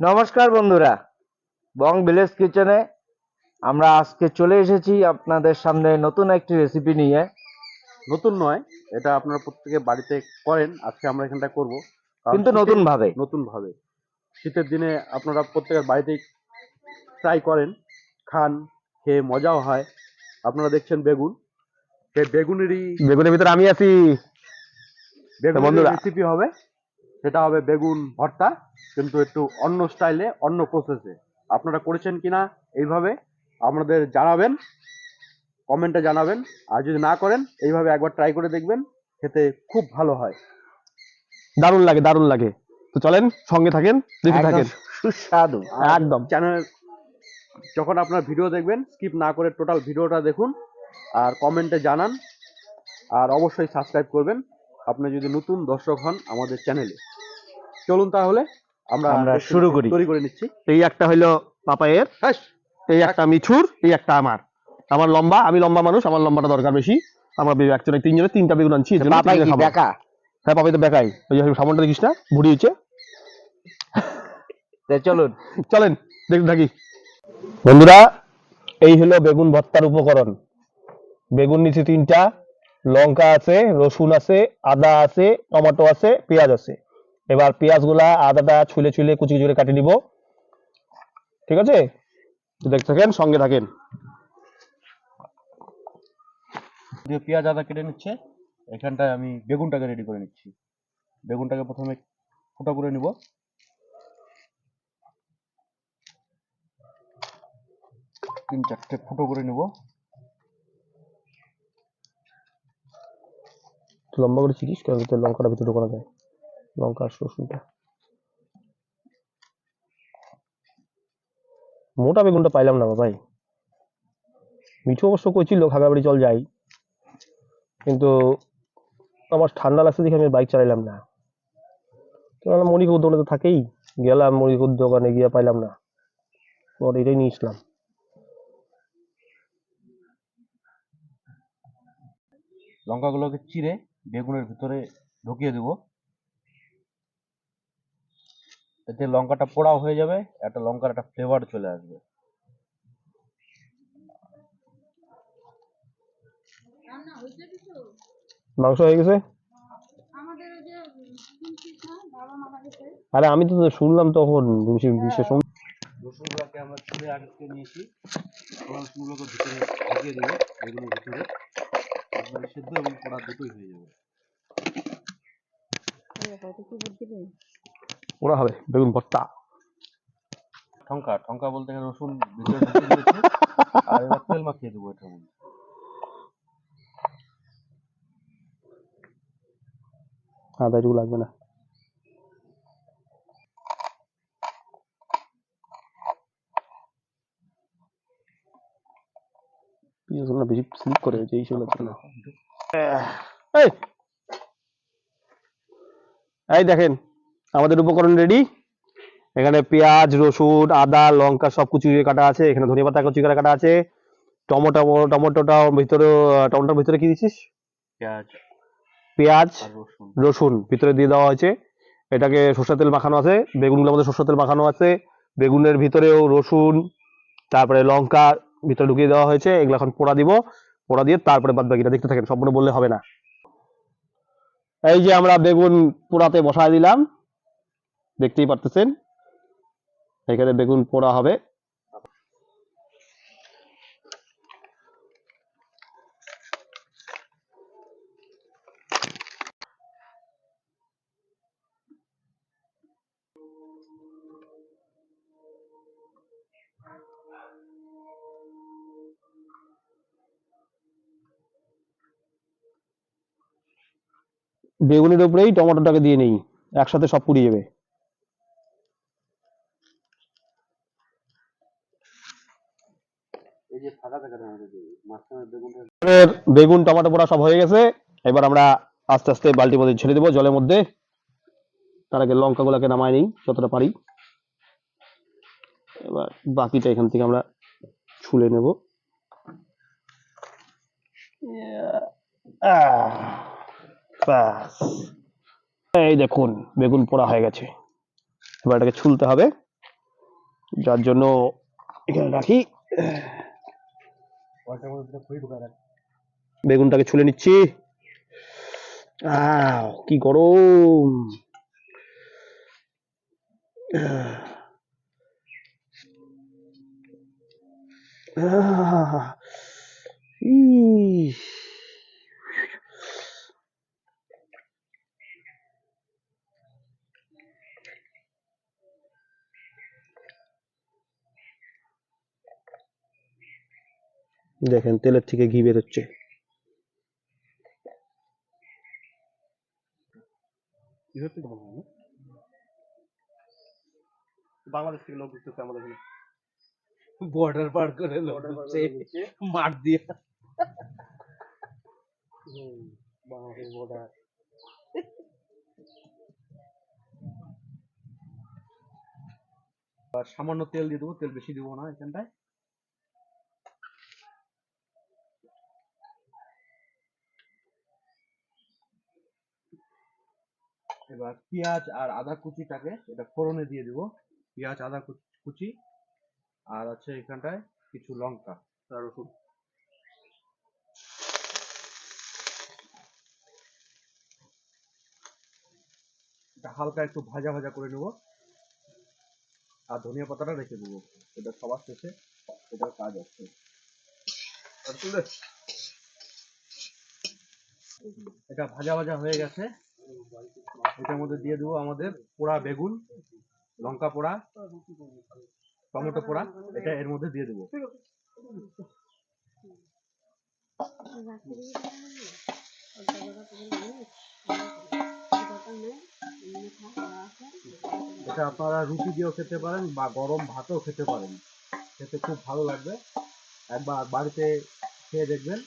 নমস্কার বন্ধুরা। বং ভিলেজ কিচেনে আমরা আজকে চলে এসেছি আপনাদের সামনে নতুন একটি রেসিপি নিয়ে। নতুন নয় এটা আপনারা প্রত্যেকে বাড়িতে করেন আজকে আমরা এখানটা করব। কিন্তু নতুন ভাবে নতুন ভাবে শীতের দিনে আপনারা প্রত্যেকের বাড়িতেই ট্রাই করেন খান খেয়ে মজাও হয়। আপনারা দেখছেন বেগুন। সেই বেগুনেরই বেগুনের ভিতরে আমি আছি। বন্ধুরা। রেসিপি হবে। সেটা হবে বেগুন ভর্তা কিন্তু একটু অন্য স্টাইলে অন্য প্রসেসে আপনারা করেছেন কিনা এইভাবে আমাদের জানাবেন কমেন্টে জানাবেন আর যদি না করেন এইভাবে একবার ট্রাই করে দেখবেন খেতে খুব ভালো হয়। দারুণ লাগে দারুণ লাগে। তো চলেন সঙ্গে থাকেন থাকেন। সুস্বাদু। একদম। চ্যানেল যখন আপনার ভিডিও দেখবেন স্কিপ না করে টোটাল ভিডিওটা দেখুন আর কমেন্টে জানান আর অবশ্যই সাবস্ক্রাইব করবেন। আপনি যদি নতুন দর্শক হন আমাদের চ্যানেলে চলুন তাহলে আমরা আমরা শুরু করি। তৈরি করে নিচ্ছি। এই একটা হইল পাপায়ের হ্যাঁ এই একটা মিঠুর এই একটা আমার। আমার লম্বা আমি লম্বা মানুষ আমার লম্বাটা দরকার বেশি। আমরা একজনে তিনজনে তিনটা বেগুন আনছি এর জন্য কি খাব। হ্যাঁ পাপাই তো বেকাই। ওই যে সামনটা দেখিস না ভুড়ি হয়েছে। চলুন। চলেন দেখতে থাকি। বন্ধুরা এই হলো বেগুন ভর্তার উপকরণ। বেগুন নিচে তিনটা লঙ্কা আছে রসুন আছে আদা আছে টমেটো আছে পেঁয়াজ আছে। এবার পেঁয়াজগুলা আদাটা ছুলে ছুলে কুচি কুচি করে কাটিয়ে নিব। ঠিক আছে? তো দেখতে থাকেন সঙ্গে থাকেন। দিয়ে পেঁয়াজ আদা কেটে নিচ্ছে এখানটায় আমি বেগুনটাকে রেডি করে নিচ্ছি। বেগুনটাকে প্রথমে ফুটো করে নিব। তিন চারটে ফুটো করে নিব। লম্বা করে চিকিস কারণ লঙ্কাটা ভিতরে করা যায়? লঙ্কা আর রসুনটা মোটা বেগুনটা পাইলাম না ভাই। মিঠু অবশ্য কইছিল খাগড়াবাড়ি চল যাই। কিন্তু আমার ঠান্ডা লাগছে দেখে আমি বাইক চালাইলাম না। তো মণিকুর দোকানে তো থাকেই, গেলাম মণিকুর দোকানে গিয়ে পাইলাম না। পর এটাই নিয়ে আসলাম। লঙ্কাগুলোকে চিড়ে বেগুনের ভিতরে ঢুকিয়ে দেব। এতে লঙ্কাটা পোড়াও হয়ে যাবে একটা লঙ্কার একটা ফ্লেভার চলে আসবে। মাংস হয়ে গেছে? আরে আমি তো শুনলাম তখন বিশেষ- বিশেষ সম- রসুনগুলোকে আমরা ছুলে আগে থেকে নিয়েছি। এবার রসুনগুলোকে ভিতরে ঢুকিয়ে দেবো বেগুনের ভিতরে। একবারে সেদ্ধ এবং পোড়া দুটোই হয়ে যাবে। ওরা হবে বেগুন ভর্তা। ঠঙ্কা ঠঙ্কা বলতে গেলে রসুন ভিতরে ঢুকিয়ে দিয়েছি আর এবার তেল মাখিয়ে দেবো এটার মধ্যে। আদা এটুকু লাগবে না। পিঁয়াজগুলো বেশি স্লিপ করে যে এইসব লাগছে না। এই! এই দেখেন আমাদের উপকরণ রেডি এখানে পেঁয়াজ রসুন আদা লঙ্কা সব কুচি কাটা আছে। এখানে ধনে পাতা কুচি কাটা আছে। টমেটো টমেটোটা ভিতরে টমেটোর ভিতরে কি দিছিস পেঁয়াজ পেঁয়াজ রসুন। রসুন ভিতরে দিয়ে দেওয়া হয়েছে। এটাকে সরষের তেল মাখানো আছে। বেগুনগুলোর মধ্যে সরষের তেল মাখানো আছে। বেগুনের ভিতরেও রসুন তারপরে লঙ্কা ভিতরে ঢুকিয়ে দেওয়া হয়েছে। এগুলো এখন পোড়া দিব। পোড়া দিয়ে তারপরে বাদ বাকিটা দেখতে থাকেন। সম্পূর্ণ বললে হবে না। এই যে আমরা বেগুন পোড়াতে বসায় দিলাম। দেখতেই পারতেছেন? এখানে বেগুন পোড়া হবে। বেগুনের উপরেই টমেটোটাকে দিয়ে নেই, একসাথে সব পুড়িয়ে যাবে এই যে ফাঁকা থাকে না আমাদের মাঝখানে বেগুনটা এর বেগুন, টমেটো পোড়া সব হয়ে গেছে। এবার আমরা আস্তে আস্তে বালতির মধ্যে ছেড়ে দেবো জলের মধ্যে। তার আগে লঙ্কা গুলাকে নামাই নিই, যতটা পারি। এবার বাকিটা এখান থেকে আমরা ছুলে নেব। এই দেখুন, বেগুন পোড়া হয়ে গেছে। এবার এটাকে ছুলতে হবে। যার জন্য এখানে রাখি। বেগুনটাকে ছুলে নিচ্ছি। কি গরম। আহ, দেখেন তেলের থেকে ঘি বেরোচ্ছে বাংলাদেশ থেকে লোক ঢুকতেছে আমাদের এখানে। বর্ডার পার করে লোক মাঠ দিয়ে। বাংলাদেশ বর্ডার আর সামান্য তেল দিয়ে দেবো তেল বেশি দেবো না এখানটায়। এবার পেঁয়াজ আর আদা কুচিটাকে এটা ফোড়নে দিয়ে দিব। পেঁয়াজ, আদা কুচি আর আছে এখানটায় কিছু লঙ্কা আর রসুন। এটা হালকা একটু ভাজা ভাজা করে নেব। আর ধনিয়া পাতাটা রেখে দেবো। এটা সবার শেষে এটার কাজ আছে। এটা ভাজা ভাজা হয়ে গেছে। এটার মধ্যে দিয়ে দেবো আমাদের পোড়া বেগুন, লঙ্কা পোড়া, টমেটো পোড়া, এটা এর মধ্যে দিয়ে দেবো। এটা আপনারা রুটি দিয়েও খেতে পারেন বা গরম ভাতেও খেতে পারেন। খেতে খুব ভালো লাগবে। একবার বাড়িতে খেয়ে দেখবেন।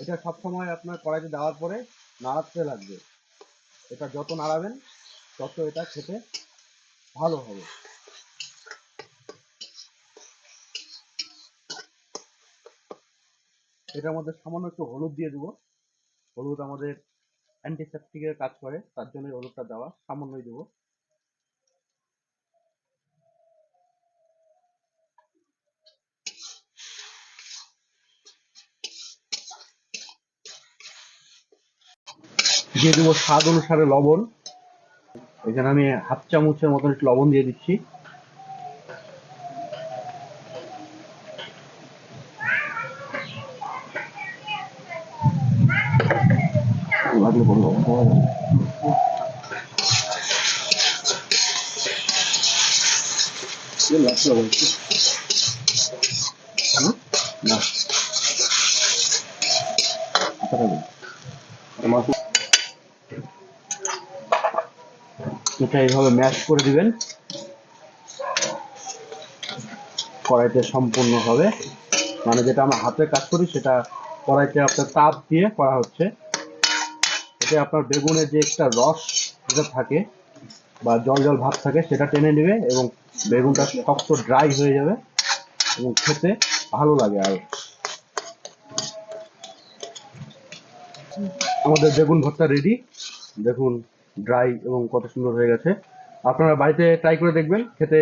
এটা সবসময় আপনার কড়াইতে দেওয়ার পরে নাড়াতে লাগবে। এটা যত নাড়াবেন, তত এটা খেতে ভালো হবে। এটার মধ্যে সামান্য একটু হলুদ দিয়ে দেবো। হলুদ আমাদের অ্যান্টিসেপটিকের কাজ করে, তার জন্য হলুদটা দেওয়া সামান্যই দেবো। দিয়ে দেবো স্বাদ অনুসারে লবণ এখানে আমি হাফ চামচের মতন একটু লবণ দিয়ে দিচ্ছি লাগলে? এটা এইভাবে ম্যাশ করে দিবেন। কড়াইতে সম্পূর্ণভাবে। মানে যেটা আমরা হাতে কাজ করি, সেটা কড়াইতে আপনার তাপ দিয়ে করা হচ্ছে। এতে আপনার বেগুনের যে একটা রস যেটা থাকে বা জল জল ভাব থাকে, সেটা টেনে নেবে এবং বেগুনটা শক্ত ড্রাই হয়ে যাবে এবং খেতে ভালো লাগে আর। আমাদের বেগুন ভর্তা রেডি দেখুন ড্রাই এবং কত সুন্দর হয়ে গেছে। আপনারা বাড়িতে ট্রাই করে দেখবেন, খেতে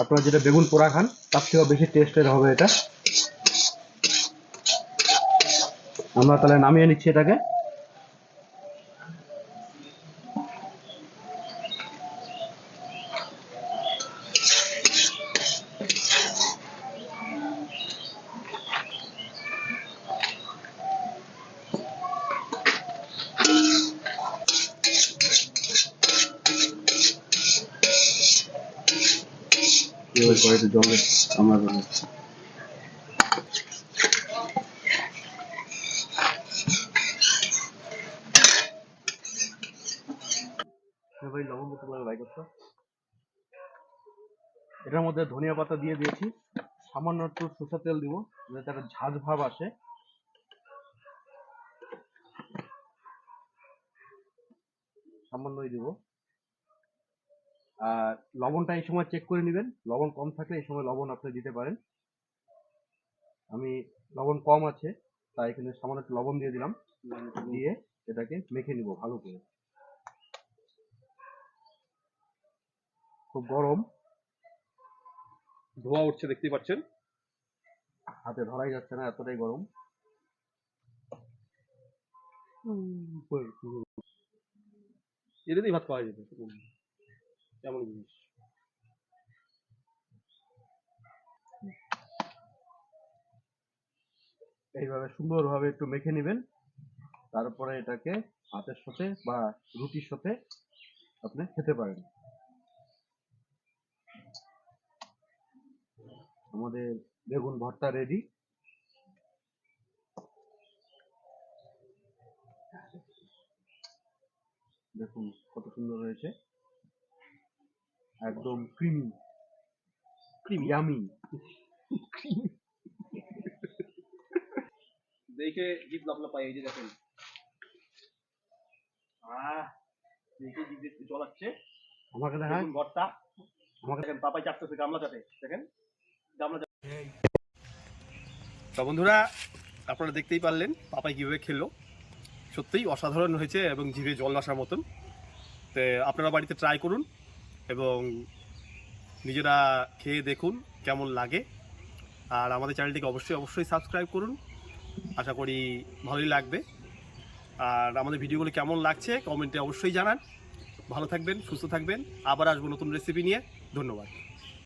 আপনারা যেটা বেগুন পোড়া খান, তার থেকেও বেশি টেস্টের হবে এটা। আমরা তাহলে নামিয়ে নিচ্ছি এটাকে এবার কড়াইতে জলে আমরা ভাই, লবণ দিতে পারে লাইক করছ এটার মধ্যে ধনিয়া পাতা দিয়ে দিয়েছি। সামান্য একটু সরষের তেল দিব, যাতে একটা ঝাঁঝ ভাব আসে। সামান্যই দিব। লবণটা এই সময় চেক করে নেবেন। লবণ কম থাকলে এই সময় লবণ আপনি দিতে পারেন। আমি লবণ কম আছে তাই এখানে সামান্য একটু লবণ দিয়ে দিলাম। দিয়ে এটাকে মেখে নিব ভালো করে। খুব গরম। ধোয়া উঠছে দেখতেই পাচ্ছেন? হাতে ধরাই যাচ্ছে না এতটাই গরম। এটাতেই ভাত খাওয়া যেত। কেমন জিনিস এইভাবে সুন্দরভাবে একটু মেখে নেবেন। তারপরে এটাকে ভাতের সাথে বা রুটির সাথে আপনি খেতে পারেন। আমাদের বেগুন ভর্তা রেডি দেখুন কত সুন্দর হয়েছে। একদম ক্রিমি ক্রিমি ইয়ামি দেখে জিভ লাফলা পাই এই যে দেখেন। আহ দেখে জিভ জল আসছে। আমাকে বেগুন ভর্তা আমাকে দেখেন পাপাই চাটতেছে গামলা চাটে দেখেন গামলা চাটে তা বন্ধুরা আপনারা দেখতেই পারলেন পাপাই কীভাবে খেলো। সত্যিই অসাধারণ হয়েছে এবং জিভে জল আসার মতন। তো আপনারা বাড়িতে ট্রাই করুন। এবং নিজেরা খেয়ে দেখুন কেমন লাগে। আর আমাদের চ্যানেলটিকে অবশ্যই অবশ্যই সাবস্ক্রাইব করুন। আশা করি ভালোই লাগবে। আর আমাদের ভিডিওগুলো কেমন লাগছে কমেন্টে অবশ্যই জানান। ভালো থাকবেন, সুস্থ থাকবেন। আবার আসব নতুন রেসিপি নিয়ে। ধন্যবাদ।